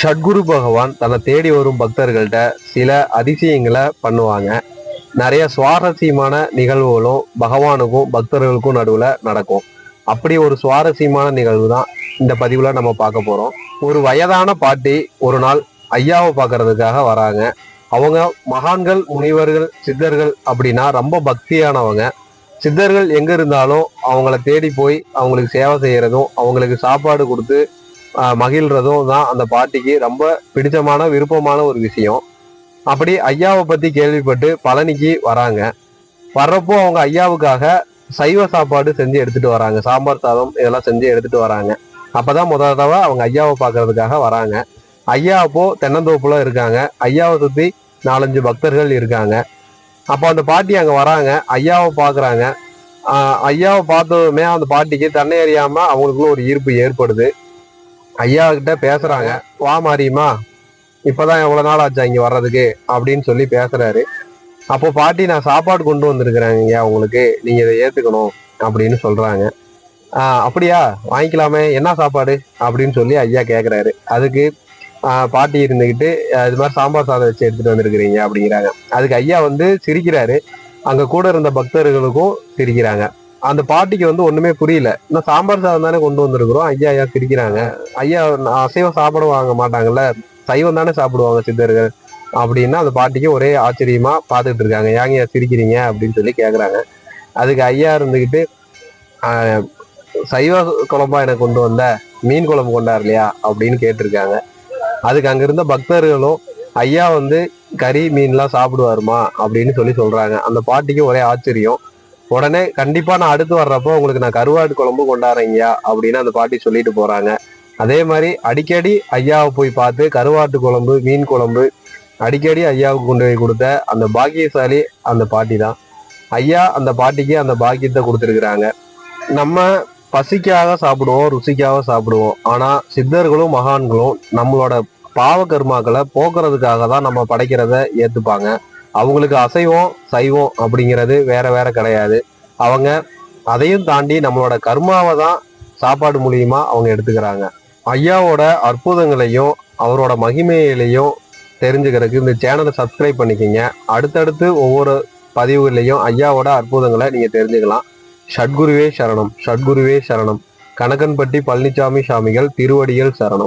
ஷட்குரு பகவான் தன்னை தேடி வரும் பக்தர்கள்ட்ட சில அதிசயங்களை பண்ணுவாங்க. நிறைய சுவாரஸ்யமான நிகழ்வுகளும் பகவானுக்கும் பக்தர்களுக்கும் நடுவில் நடக்கும். அப்படி ஒரு சுவாரஸ்யமான நிகழ்வு தான் இந்த பதிவில் நம்ம பார்க்க போகிறோம் ஒரு வயதான பாட்டி ஒரு நாள் ஐயாவை பார்க்கறதுக்காக வராங்க. அவங்க மகான்கள் முனிவர்கள் சித்தர்கள் அப்படின்னா ரொம்ப பக்தியானவங்க. சித்தர்கள் எங்க இருந்தாலும் அவங்கள தேடி போய் அவங்களுக்கு சேவை செய்யறதும் அவங்களுக்கு சாப்பாடு கொடுத்து மகிழ்றதும் தான் அந்த பாட்டிக்கு ரொம்ப பிடிச்சமான விருப்பமான ஒரு விஷயம். அப்படி ஐயாவை பற்றி கேள்விப்பட்டு பழனிக்கு வராங்க. வர்றப்போ அவங்க ஐயாவுக்காக சைவ சாப்பாடு செஞ்சு எடுத்துட்டு வராங்க. சாம்பார் சாதம் இதெல்லாம் செஞ்சு எடுத்துட்டு வராங்க. அப்பதான் முதல் தடவை அவங்க ஐயாவை பார்க்கறதுக்காக வராங்க. ஐயா அப்போ தென்னந்தோப்புல இருக்காங்க. ஐயாவை சுத்தி நாலஞ்சு பக்தர்கள் இருக்காங்க. அப்போ அந்த பாட்டி அங்க வராங்க. ஐயாவை பாக்குறாங்க. ஐயாவை பார்த்ததுமே அந்த பாட்டிக்கு தன்னை அறியாம அவங்களுக்குள்ள ஒரு ஈர்ப்பு ஏற்படுது. ஐயா கிட்ட பேசுறாங்க. வா மாரியுமா இப்பதான் எவ்வளவு நாள் ஆச்சா இங்க வர்றதுக்கு? அப்படின்னு சொல்லி பேசுறாரு. அப்போ பாட்டி நான் சாப்பாடு கொண்டு வந்திருக்கிறேங்க ஐயா உங்களுக்கு. நீங்க இதை ஏத்துக்கணும் அப்படின்னு சொல்றாங்க. அப்படியா? வாங்கிக்கலாமே. என்ன சாப்பாடு? அப்படின்னு சொல்லி ஐயா கேக்குறாரு. அதுக்கு பாட்டி இருந்துகிட்டு இது மாதிரி சாம்பார் சாதம் வச்சு எடுத்துட்டு வந்திருக்கிறீங்க அப்படிங்கிறாங்க. அதுக்கு ஐயா வந்து சிரிக்கிறாரு. அங்க கூட இருந்த பக்தர்களுக்கும் சிரிக்கிறாங்க. அந்த பாட்டிக்கு வந்து ஒண்ணுமே புரியல. இன்னும் சாம்பார் சாதம் தானே கொண்டு வந்திருக்கிறோம். ஐயா ஐயா சிரிக்கிறாங்க ஐயா நான் அசைவம் சாப்பிட வாங்க மாட்டாங்கல்ல. சைவம் தானே சாப்பிடுவாங்க சித்தர்கள். அப்படின்னா அந்த பாட்டிக்கு ஒரே ஆச்சரியமா பார்த்துட்டு இருக்காங்க. ஏங்க சிரிக்கிறீங்க? அப்படின்னு சொல்லி கேக்குறாங்க. அதுக்கு ஐயா இருந்துகிட்டு சைவ குழம்பா எனக்கு கொண்டு வந்த? மீன் குழம்பு கொண்டார் இல்லையா? அப்படின்னு கேட்டிருக்காங்க. அதுக்கு அங்க இருந்த பக்தர்களும் ஐயா வந்து கறி மீன்லாம் சாப்பிடுவாருமா? அப்படின்னு சொல்லி சொல்றாங்க. அந்த பாட்டிக்கு ஒரே ஆச்சரியம். உடனே கண்டிப்பா நான் அடுத்து வர்றப்போ உங்களுக்கு நான் கருவாடு குழம்பு கொண்டாடுறீங்கயா அப்படின்னு அந்த பாட்டி சொல்லிட்டு போறாங்க. அதே மாதிரி அடிக்கடி ஐயாவை போய் பார்த்து கருவாட்டு குழம்பு மீன் குழம்பு அடிக்கடி ஐயாவுக்கு கொண்டு போய் கொடுத்த அந்த பாக்கியசாலி அந்த பாட்டி தான். ஐயா அந்த பாட்டிக்கு அந்த பாக்கியத்தை கொடுத்துருக்குறாங்க. நம்ம பசிக்காக சாப்பிடுவோம் ருசிக்காக சாப்பிடுவோம். ஆனா சித்தர்களும் மகான்களும் நம்மளோட பாவ கர்மாக்களை போக்குறதுக்காக தான் நம்ம படைக்கிறத ஏத்துப்பாங்க. அவங்களுக்கு அசைவம் சைவம் அப்படிங்கிறது வேற வேற கிடையாது. அவங்க அதையும் தாண்டி நம்மளோட கர்மாவை தான் சாப்பாடு மூலியமா அவங்க எடுத்துக்கிறாங்க. ஐயாவோட அற்புதங்களையும் அவரோட மகிமையிலையும் தெரிஞ்சுக்கிறதுக்கு இந்த சேனலை சப்ஸ்கிரைப் பண்ணிக்கிங்க. அடுத்தடுத்து ஒவ்வொரு பதிவுகள்லையும் ஐயாவோட அற்புதங்களை நீங்கள் தெரிஞ்சுக்கலாம். ஷட்குருவே சரணம் ஷட்குருவே சரணம். கணக்கன்பட்டி பழனிசாமி சாமிகள் திருவடிகள் சரணம்.